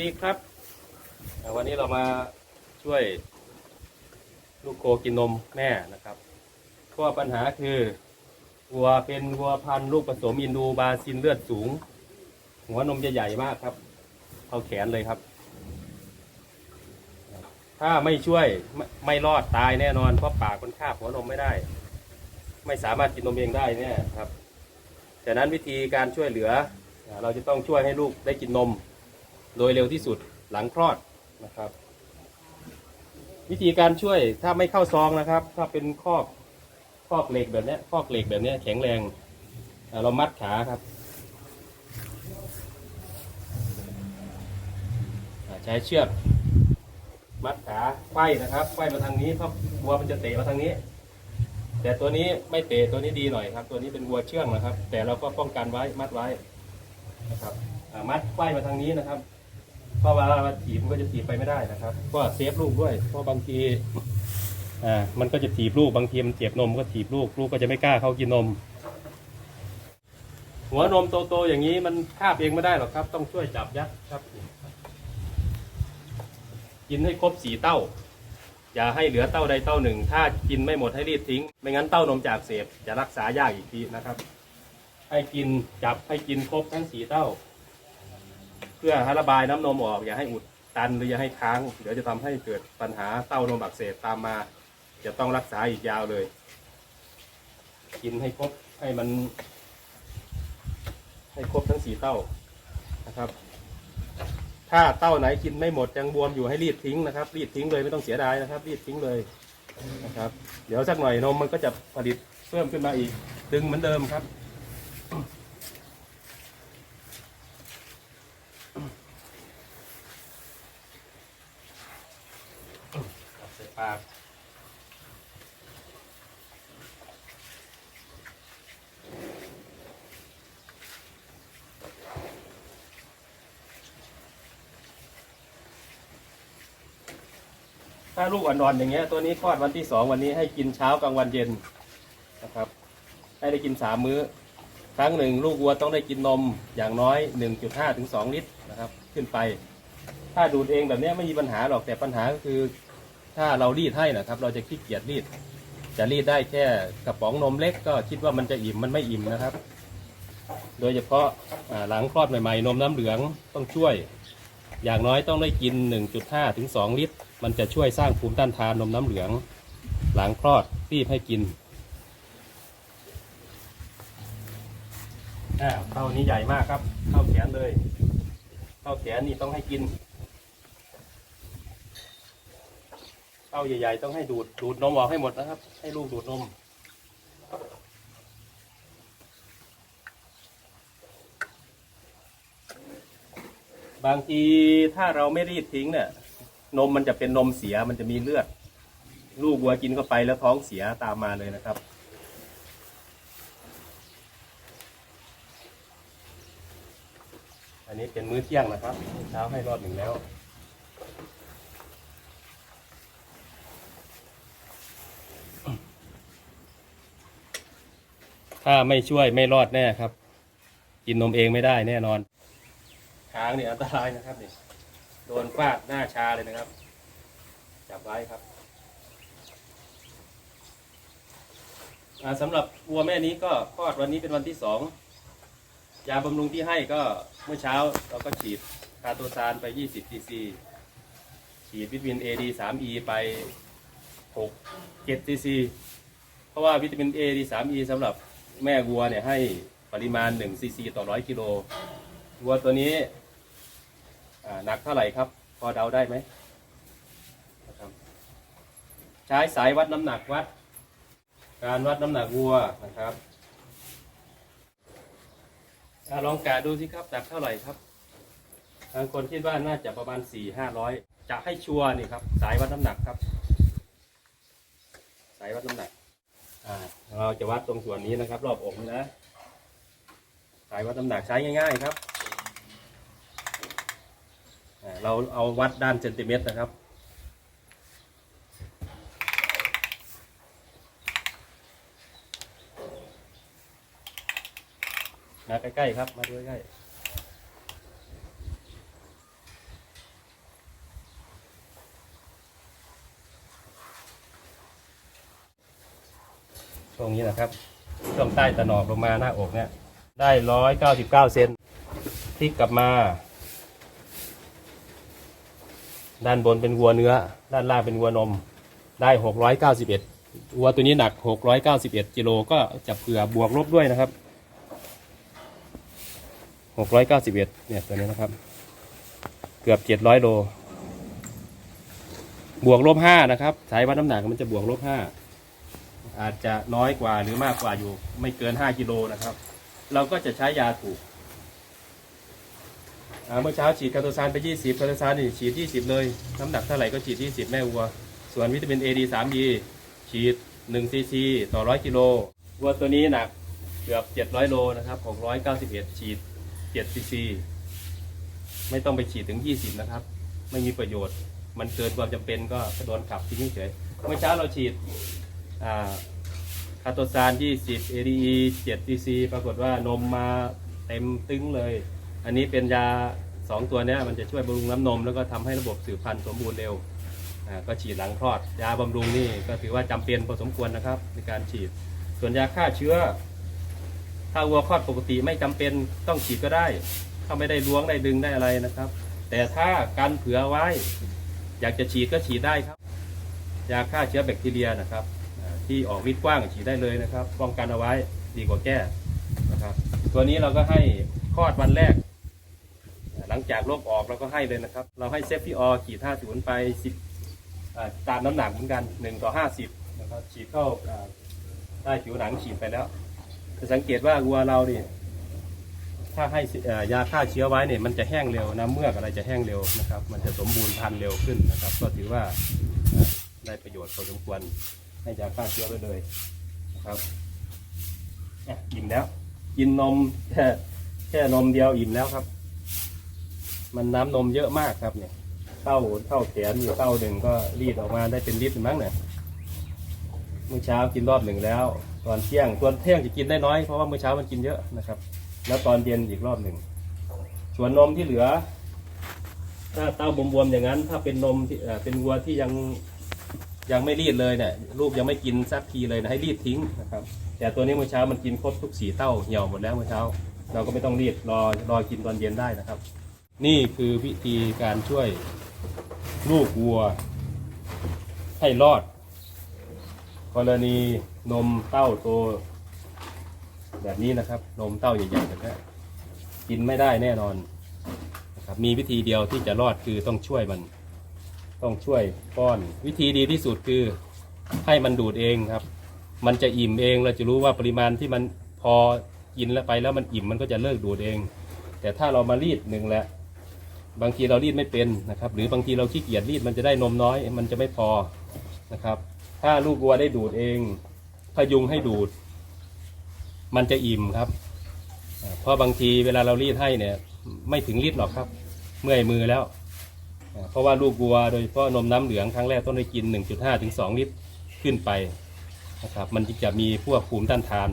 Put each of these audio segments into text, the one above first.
สวัสดีครับ วันนี้เรามาช่วยลูกโคกินนมแม่นะครับเพราะปัญหาคือวัวเป็นวัวพันธุ์ลูกผสมอินดูบาซินเลือดสูง หัวนมจะใหญ่มากครับเท่าแขนเลยครับ ถ้าไม่ช่วยไม่ไม่รอดตายแน่นอนเพราะปากมันคาบหัวนมไม่ได้ ไม่สามารถกินนมเองได้เนี่ยครับฉะนั้นวิธีการช่วยเหลือ เราจะต้องช่วยให้ลูกได้กินนม โดยเร็วที่สุดหลังคลอดนะครับ วิธีการช่วยถ้าไม่เข้าซองนะครับ ถ้าเป็นคอกคอกเหล็กแบบนี้คอกเหล็กแบบนี้แข็งแรงเรามัดขาครับใช้เชือกมัดขาไขว้นะครับไขว้มาทางนี้เพราะวัวมันจะเตะมาทางนี้ แต่ตัวนี้ไม่เตะตัวนี้ดีหน่อยครับ ตัวนี้เป็นวัวเชื่องนะครับ แต่เราก็ป้องกันไว้มัดไว้นะครับมัดไขว้มาทางนี้นะครับ เพราะว่าเวลามาถีบมันก็จะถีบไปไม่ได้นะครับ ก็เซฟลูกด้วย เพราะบางทีอ่ามันก็จะถีบลูกบางทีมันเจ็บนมก็ถีบลูกลูกก็จะไม่กล้าเข้ากินนม หัวนมโตๆอย่างนี้มันคาบเองไม่ได้หรอกครับ ต้องช่วยจับยัดครับ กินให้ครบสีเต้า อย่าให้เหลือเต้าใดเต้าหนึ่ง ถ้ากินไม่หมดให้รีบทิ้ง ไม่งั้นเต้านมจากเสพจะรักษายากอีกทีนะครับ ให้กินจับให้กินครบทั้งสีเต้า เพื่อให้ระบายน้ำนมออกอย่าให้อุดตันหรืออย่าให้ค้าง เดี๋ยวจะทำให้เกิดปัญหาเต้านมอักเสบตามมา จะต้องรักษาอีกยาวเลย กินให้ครบให้มัน ให้ครบทั้งสี่เต้านะครับ ถ้าเต้าไหนกินไม่หมดยังบวมอยู่ให้รีดทิ้งนะครับ รีดทิ้งเลยไม่ต้องเสียดายนะครับ รีดทิ้งเลยนะครับ เดี๋ยวสักหน่อยนมมันก็จะผลิตเพิ่มขึ้นมาอีก ดึงเหมือนเดิมครับ ถ้าลูกอ่อนๆอย่างเงี้ยตัวนี้คลอดวันที่สองวันนี้ให้กินเช้ากลางวันเย็นนะครับ ให้ได้กินสามมื้อ ครั้งหนึ่งลูกวัวต้องได้กินนมอย่างน้อย 1.5ถึง2ลิตรนะครับ ขึ้นไป ถ้าดูดเองแบบเนี้ยไม่มีปัญหาหรอกแต่ปัญหาก็คือ ถ้าเรารีดให้นะครับ เราจะขี้เกียจรีด จะรีดได้แค่กระป๋องนมเล็กก็คิดว่ามันจะอิ่มมันไม่อิ่มนะครับ โดยเฉพาะหลังคลอดใหม่ๆ นมน้ำเหลืองต้องช่วย อย่างน้อยต้องได้กิน 1.5 ถึง 2 ลิตร มันจะช่วยสร้างภูมิต้านทานนมน้ำเหลือง หลังคลอดรีบให้กินอ่าเท่านี้ใหญ่มากครับเท่าแขนเลยเท่าแขนนี่ต้องให้กินเต้าใหญ่ๆต้องให้ดูดดูดนมออกให้หมดนะครับ ให้ลูกดูดนม บางทีถ้าเราไม่รีดทิ้งเนี่ยนมมันจะเป็นนมเสียมันจะมีเลือด ลูกวัวกินเข้าไปแล้วท้องเสียตามมาเลยนะครับ อันนี้เป็นมื้อเที่ยงนะครับ เช้าให้รอดหนึ่งแล้วถ้าไม่ช่วยไม่รอดแน่ครับ กินนมเองไม่ได้แน่นอน ค้างนี่อันตรายนะครับนี่โดนฟาดหน้าชาเลยนะครับ จับไว้ครับอ่าสำหรับวัวแม่นี้ก็คลอดวันนี้เป็นวันที่สองยาบำรุงที่ให้ก็เมื่อเช้าเราก็ฉีดคาโตซานไป 20ซีซีฉีดวิตามิน AD 3E ไป 6 7ซีซีเพราะว่าวิตามิน A D 3 E สำหรับแม่วัวเนี่ยให้ปริมาณ 1 ซีซีต่อร้อยกิโลวัวตัวนี้ หนักเท่าไหร่ครับ พอเดาได้ไหมนะครับใช้สายวัดน้ำหนักวัด การวัดน้ำหนักวัวนะครับอลองกาดูสิครับหนักเท่าไหร่ครับบางคนคิดว่าน่าจะประมาณ4 5 0 0จะให้ชัวร์นี่ครับ สายวัดน้ำหนักครับ สายวัดน้ำหนักเราจะวัดตรงส่วนนี้นะครับ รอบอกนี้นะสายวัดน้ำหนักใช้ง่าย ๆ ครับ เราเอาวัดด้านเซนติเมตรนะครับ มาใกล้ๆครับ มาดูใกล้ตรงนี้นะครับช่วงใต้ตะหนอกลงมาหน้าอกเนี่ย ได้ร้อยเก้าสิบเก้าเซนที่กลับมา ด้านบนเป็นวัวเนื้อ ด้านล่างเป็นวัวนม ได้หกร้อยเก้าสิบเอ็ดวัวตัวนี้หนักหกร้อยเก้าสิบเอ็ดกิโลก็จะเผื่อบวกลบด้วยนะครับหกร้อยเก้าสิบเอ็ดเนี่ยตัวนี้นะครับ เกือบเจ็ดร้อยโล บวกลบห้านะครับสายวัดน้ำหนักมันจะบวกลบห้าอาจจะน้อยกว่าหรือมากกว่าอยู่ไม่เกินห้ากิโลนะครับ เราก็จะใช้ยาถูก เมื่อเช้าฉีดคาโตซานไปยี่สิบคาโตซานนี่ฉีดยี่สิบเลย น้ำหนักเท่าไหร่ก็ฉีดยี่สิบแม่วัว ส่วนวิตามิน A D สาม E ฉีดหนึ่งซีซีต่อร้อยกิโล วัวตัวนี้หนักเกือบเจ็ดร้อยโลนะครับหกร้อยเก้าสิบเอ็ดฉีดเจ็ดซีซี ไม่ต้องไปฉีดถึงยี่สิบนะครับ ไม่มีประโยชน์ มันเกินความจำเป็นก็โดนขับทิ้งเฉย เมื่อเช้าเราฉีดอ่าคาโตซาน 20 ADE 7 cc ปรากฏว่านมมาเต็มตึงเลย อันนี้เป็นยา 2 ตัวเนี้ยมันจะช่วยบำรุงน้ำนม แล้วก็ทำให้ระบบสืบพันธุ์สมบูรณ์เร็วอ่าก็ฉีดหลังคลอด ยาบำรุงนี่ก็ถือว่าจำเป็นพอสมควรนะครับ ในการฉีด ส่วนยาฆ่าเชื้อ ถ้าวัวคลอดปกติไม่จำเป็นต้องฉีดก็ได้ ถ้าไม่ได้ล้วงได้ดึงได้อะไรนะครับ แต่ถ้ากันเผื่อไว้ อยากจะฉีดก็ฉีดได้ครับ ยาฆ่าเชื้อแบคทีเรียนะครับอ่าที่ออกฤทธิ์กว้างฉีดได้เลยนะครับ ป้องกันเอาไว้ดีกว่าแก้นะครับ ตัวนี้เราก็ให้คลอดวันแรก หลังจากโรคออกเราก็ให้เลยนะครับ เราให้เซฟที่อขีด50ไป10อ่าตามน้ำหนักเหมือนกัน1ต่อ50นะครับฉีดเข้าใต้ผิวหนังฉีดไปแล้ว จะสังเกตว่าวัวเราเนี่ยถ้าให้ยาฆ่าเชื้อไว้เนี่ยมันจะแห้งเร็วน้ำเมือกอะไรจะแห้งเร็วนะครับ มันจะสมบูรณ์พันเร็วขึ้นนะครับ ก็ถือว่าได้ประโยชน์พอสมควรให้ยาฆ่าเชื้อไปเลยนะครับอะอิ่มแล้วกินนมแค่แค่นมเดียวอิ่มแล้วครับ มันน้ำนมเยอะมากครับเนี่ยเต้าเท่าแขนอยู่เต้าหนึ่งก็รีดออกมาได้เป็นลิตรมั้งเนี่ยเมื่อเช้ากินรอบหนึ่งแล้ว ตอนเที่ยงตอนเที่ยงจะกินได้น้อยเพราะว่าเมื่อเช้ามันกินเยอะนะครับ แล้วตอนเย็นอีกรอบหนึ่งส่วนนมที่เหลือ ถ้าเต้าบวมๆอย่างนั้น ถ้าเป็นนมที่เอ่อเป็นวัวที่ยังยังไม่รีดเลยเนี่ยลูกยังไม่กินสักทีเลยนะให้รีดทิ้งนะครับ แต่ตัวนี้เมื่อเช้ามันกินครบทุกสีเต้าเหี่ยวหมดแล้วเมื่อเช้า เราก็ไม่ต้องรีดรอรอกินตอนเย็นได้นะครับ นี่คือวิธีการช่วยลูกวัวให้รอด กรณีนมเต้าโต แบบนี้นะครับ นมเต้าใหญ่ๆแบบนี้กินไม่ได้แน่นอนนะครับมีวิธีเดียวที่จะรอดคือต้องช่วยมัน ต้องช่วยป้อน วิธีดีที่สุดคือให้มันดูดเองครับ มันจะอิ่มเองเราจะรู้ว่าปริมาณที่มันพอกินแล้วไปแล้วมันอิ่มมันก็จะเลิกดูดเอง แต่ถ้าเรามารีดหนึ่งแหละ บางทีเรารีดไม่เป็นนะครับ หรือบางทีเราขี้เกียจรีดมันจะได้นมน้อย มันจะไม่พอนะครับ ถ้าลูกวัวได้ดูดเองพยุงให้ดูด มันจะอิ่มครับ เพราะบางทีเวลาเรารีดให้เนี่ย ไม่ถึงลิตรหรอกครับ เมื่อยมือแล้ว เพราะว่าลูกวัวโดยเฉพาะนมน้ำเหลืองครั้งแรกต้องได้กิน 1.5 ถึง 2 ลิตรขึ้นไปนะครับ มันจะมีพวกภูมิต้านทาน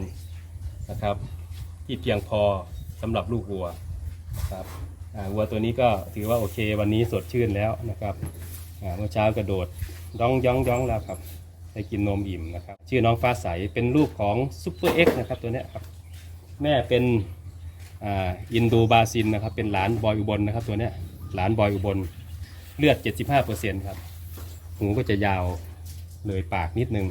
นะครับ ที่เพียงพอสำหรับลูกวัวนะครับ วัวตัวนี้ก็ถือว่าโอเควันนี้สดชื่นแล้วนะครับเมื่อเช้ากระโดดย่องย่องย่องแล้วครับได้กินนมอิ่มนะครับ ชื่อน้องฟ้าใสเป็นลูกของซูเปอร์เอ็กนะครับตัวนี้ครับแม่เป็นอินดูบาซินนะครับเป็นหลานบอยอุบลนะครับตัวนี้หลานบอยอุบลเลือด 75เปอร์เซ็นครับหูก็จะยาวเลยปากนิดนึง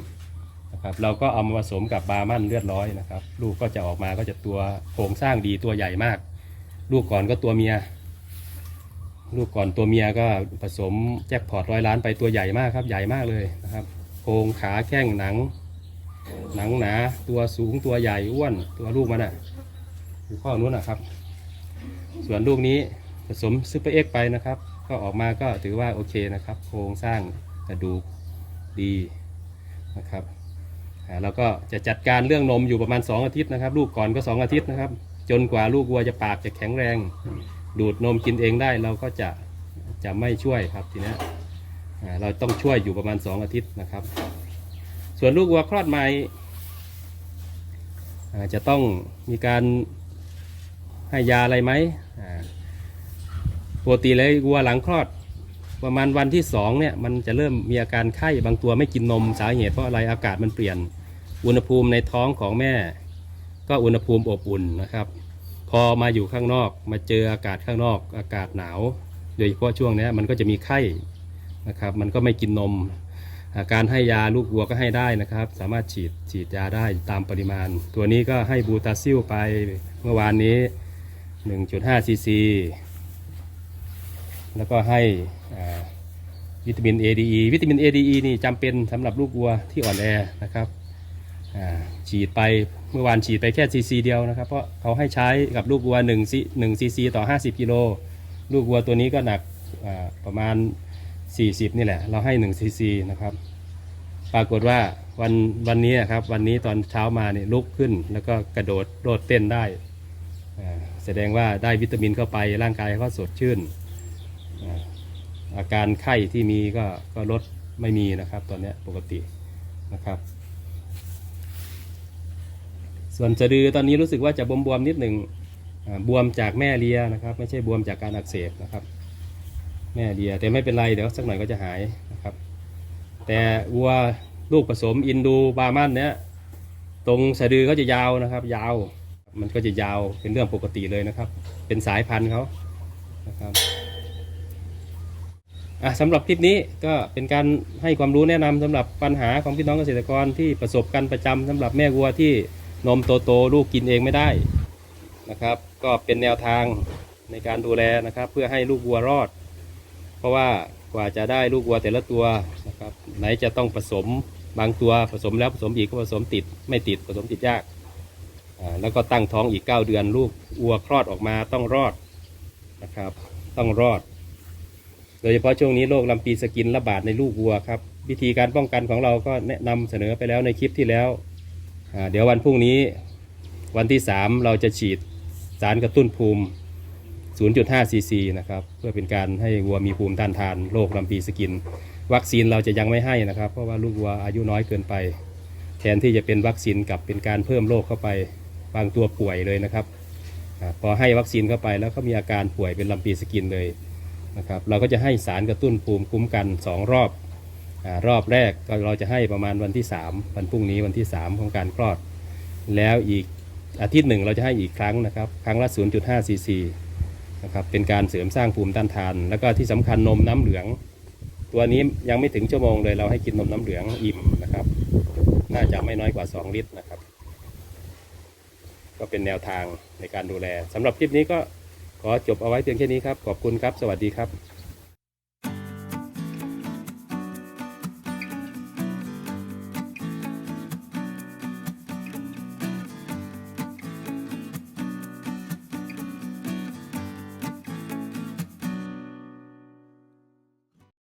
นะครับเราก็เอามาผสมกับบาร์มันเลือดร้อยนะครับ ลูกก็จะออกมาก็จะตัวโครงสร้างดีตัวใหญ่มาก ลูกก่อนก็ตัวเมีย ลูกก่อนตัวเมียก็ผสมแจ็คพอตร้อยล้านไปตัวใหญ่มากครับ ใหญ่มากเลยนะครับโครงขาแข้งหนัง หนังหนาตัวสูงตัวใหญ่อ้วนตัวลูกมันอะอยู่ข้อนู้นนะครับ ส่วนลูกนี้ผสมซูเปอร์เอ็กไปนะครับ ก็ออกมาก็ถือว่าโอเคนะครับ โครงสร้างกระดูกดีนะครับอ่าเราก็จะจัดการเรื่องนมอยู่ประมาณ 2 อาทิตย์นะครับ ลูกก่อนก็ 2 อาทิตย์นะครับ จนกว่าลูกวัวจะปากจะแข็งแรง ดูดนมกินเองได้เราก็จะจะไม่ช่วยครับทีนี้เราต้องช่วยอยู่ประมาณ 2 อาทิตย์นะครับ ส่วนลูกวัวคลอดใหม่จะต้องมีการให้ยาอะไรไหมปกติเลยวัวหลังคลอดประมาณวันที่สองเนี่ยมันจะเริ่มมีอาการไข้บางตัวไม่กินนมสาเหตุเพราะอะไรอากาศมันเปลี่ยน อุณหภูมิในท้องของแม่ ก็อุณหภูมิอบอุ่นนะครับ พอมาอยู่ข้างนอก มาเจออากาศข้างนอก อากาศหนาว โดยเฉพาะช่วงนี้มันก็จะมีไข้นะครับ มันก็ไม่กินนมาการให้ยาลูกวัวก็ให้ได้นะครับ สามารถฉีดฉีดยาได้ตามปริมาณ ตัวนี้ก็ให้บูตาซิลไปเมื่อวานนี้ 1.5ซีซีแล้วก็ให้วิตามิน ADE วิตามิน ADE นี่จำเป็นสำหรับลูกวัวที่อ่อนแอนะครับ ฉีดไปเมื่อวานฉีดไปแค่ซีซีเดียวนะครับ เพราะเขาให้ใช้กับลูกวัว1ซี1ซีซีต่อ 50 กิโลลูกวัวตัวนี้ก็หนักประมาณ 40 นี่แหละ เราให้1ซีซีนะครับ ปรากฏว่าวันวันนี้ครับวันนี้ตอนเช้ามาเนี่ยลุกขึ้น แล้วก็กระโดดโลดเต้นได้ แสดงว่าได้วิตามินเข้าไปร่างกายเขาสดชื่น อาการไข้ที่มีก็ก็ลดไม่มีนะครับ ตอนนี้ปกตินะครับ ส่วนสะดือตอนนี้รู้สึกว่าจะบวมๆนิดหนึ่งบวมจากแม่เลียนะครับ ไม่ใช่บวมจากการอักเสบนะครับ แม่เลียแต่ไม่เป็นไรเดี๋ยวสักหน่อยก็จะหายนะครับ แต่วัวลูกผสมอินดูบามันเนี้ยตรงสะดือเขาจะยาวนะครับ ยาวมันก็จะยาวเป็นเรื่องปกติเลยนะครับ เป็นสายพันธุ์เขานะครับอะสำหรับคลิปนี้ก็เป็นการให้ความรู้แนะนำสำหรับปัญหาของพี่น้องเกษตรกรที่ประสบกันประจำสำหรับแม่วัวที่ นมโตๆลูกกินเองไม่ได้นะครับ ก็เป็นแนวทางในการดูแลนะครับ เพื่อให้ลูกวัวรอด เพราะว่ากว่าจะได้ลูกวัวแต่ละตัวนะครับ ไหนจะต้องผสมบางตัวผสมแล้วผสมอีกก็ผสมติด ไม่ติดผสมติดยากแล้วก็ตั้งท้องอีก 9 เดือนลูกวัวคลอดออกมาต้องรอดนะครับ ต้องรอด โดยเฉพาะช่วงนี้โรคลำปีสกินระบาดในลูกวัวครับ วิธีการป้องกันของเราก็แนะนำเสนอไปแล้วในคลิปที่แล้ว เดี๋ยววันพรุ่งนี้วันที่ 3 เราจะฉีดสารกระตุ้นภูมิ 0.5 ซีซีนะครับ เพื่อเป็นการให้วัวมีภูมิต้านทานโรคลำปีสกิน วัคซีนเราจะยังไม่ให้นะครับ เพราะว่าลูกวัวอายุน้อยเกินไป แทนที่จะเป็นวัคซีนกับเป็นการเพิ่มโรคเข้าไปบางตัวป่วยเลยนะครับพอให้วัคซีนเข้าไปแล้วก็มีอาการป่วยเป็นลำปีสกินเลยนะครับ เราก็จะให้สารกระตุ้นภูมิคุ้มกัน 2 รอบ รอบแรกก็เราจะให้ประมาณวันที่ 3 วันพรุ่งนี้วันที่ 3 ของการคลอด แล้วอีกอาทิตย์หนึ่งเราจะให้อีกครั้งนะครับ ครั้งละ0.5ซีซีนะครับเป็นการเสริมสร้างภูมิต้านทาน แล้วก็ที่สำคัญนมน้ำเหลือง ตัวนี้ยังไม่ถึงชั่วโมงเลยเราให้กินนมน้ำเหลืองอิ่มนะครับ น่าจะไม่น้อยกว่า 2 ลิตรนะครับ ก็เป็นแนวทางในการดูแลสำหรับคลิปนี้ก็ขอจบเอาไว้เพียงแค่นี้ครับ ขอบคุณครับ สวัสดีครับ